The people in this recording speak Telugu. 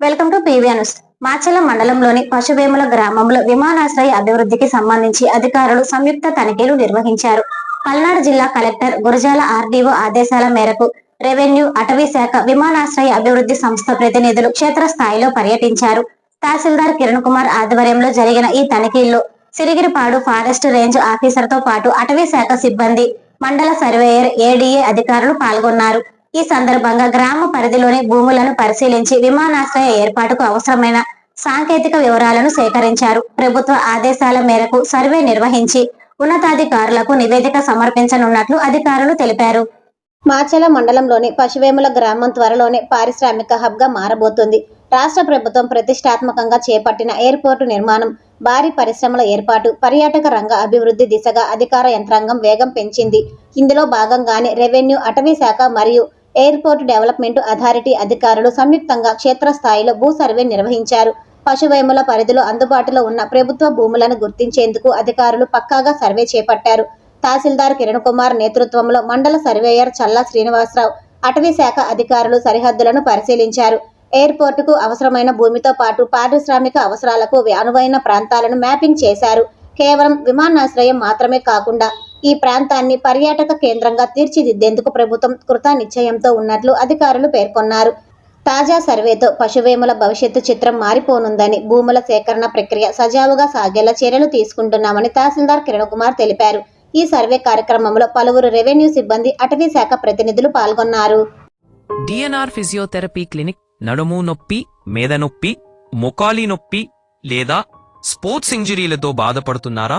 Welcome to PV news. Machala మండలంలోని పశువేముల గ్రామంలో విమానాశ్రయ అభివృద్ధికి సంబంధించి అధికారులు సంయుక్త తనిఖీలు నిర్వహించారు. పల్నాడు జిల్లా కలెక్టర్ గురజాల ఆర్డీఓ ఆదేశాల మేరకు రెవెన్యూ అటవీ శాఖ విమానాశ్రయ అభివృద్ధి సంస్థ ప్రతినిధులు క్షేత్రస్థాయిలో పర్యటించారు. తహసీల్దార్ కిరణ్ కుమార్ ఆధ్వర్యంలో జరిగిన ఈ తనిఖీల్లో సిరిగిరిపాడు ఫారెస్ట్ రేంజ్ ఆఫీసర్తో పాటు అటవీ శాఖ సిబ్బంది మండల సర్వేయర్ ఏడీఏ అధికారులు పాల్గొన్నారు. ఈ సందర్భంగా గ్రామ పరిధిలోని భూములను పరిశీలించి విమానాశ్రయ ఏర్పాటుకు అవసరమైన సాంకేతిక వివరాలను సేకరించారు. ప్రభుత్వ ఆదేశాల మేరకు సర్వే నిర్వహించి ఉన్నతాధికారులకు నివేదిక సమర్పించనున్నట్లు అధికారులు తెలిపారు. మాచల మండలంలోని పశువేముల గ్రామం త్వరలోనే పారిశ్రామిక హబ్గా మారబోతుంది. రాష్ట్ర ప్రభుత్వం ప్రతిష్టాత్మకంగా చేపట్టిన ఎయిర్పోర్టు నిర్మాణం భారీ పరిశ్రమల ఏర్పాటు పర్యాటక రంగ అభివృద్ధి దిశగా అధికార యంత్రాంగం వేగం పెంచింది. ఇందులో భాగంగానే రెవెన్యూ అటవీ శాఖ మరియు ఎయిర్పోర్ట్ డెవలప్మెంట్ అథారిటీ అధికారులు సంయుక్తంగా క్షేత్రస్థాయిలో భూ సర్వే నిర్వహించారు. పశువేముల పరిధిలో అందుబాటులో ఉన్న ప్రభుత్వ భూములను గుర్తించేందుకు అధికారులు పక్కాగా సర్వే చేపట్టారు. తహసీల్దార్ కిరణ్ కుమార్ నేతృత్వంలో మండల సర్వేయర్ చల్లా శ్రీనివాసరావు అటవీ శాఖ అధికారులు సరిహద్దులను పరిశీలించారు. ఎయిర్పోర్టుకు అవసరమైన భూమితో పాటు పారిశ్రామిక అవసరాలకు అనువైన ప్రాంతాలను మ్యాపింగ్ చేశారు. కేవలం విమానాశ్రయం మాత్రమే కాకుండా ఈ ప్రాంతాన్ని పర్యాటక కేంద్రంగా తీర్చిదిద్దేందుకు ప్రభుత్వం కృత నిశ్చయంతో ఉన్నట్లు అధికారులు పేర్కొన్నారు. తాజా సర్వేతో పశువేముల భవిష్యత్తు చిత్రం మారిపోనుందని భూముల సేకరణ ప్రక్రియ సజావుగా సాగేలా చర్యలు తీసుకుంటున్నామని తహసీల్దార్ కిరణ్ కుమార్ తెలిపారు. ఈ సర్వే కార్యక్రమంలో పలువురు రెవెన్యూ సిబ్బంది అటవీ శాఖ ప్రతినిధులు పాల్గొన్నారు. డిఎన్ఆర్ ఫిజియోథెరపీ క్లినిక్ నడుము నొప్పి మేద నొప్పి మొకాలి నొప్పి లేదా స్పోర్ట్స్ ఇంజరీలతో బాధపడుతున్నారా?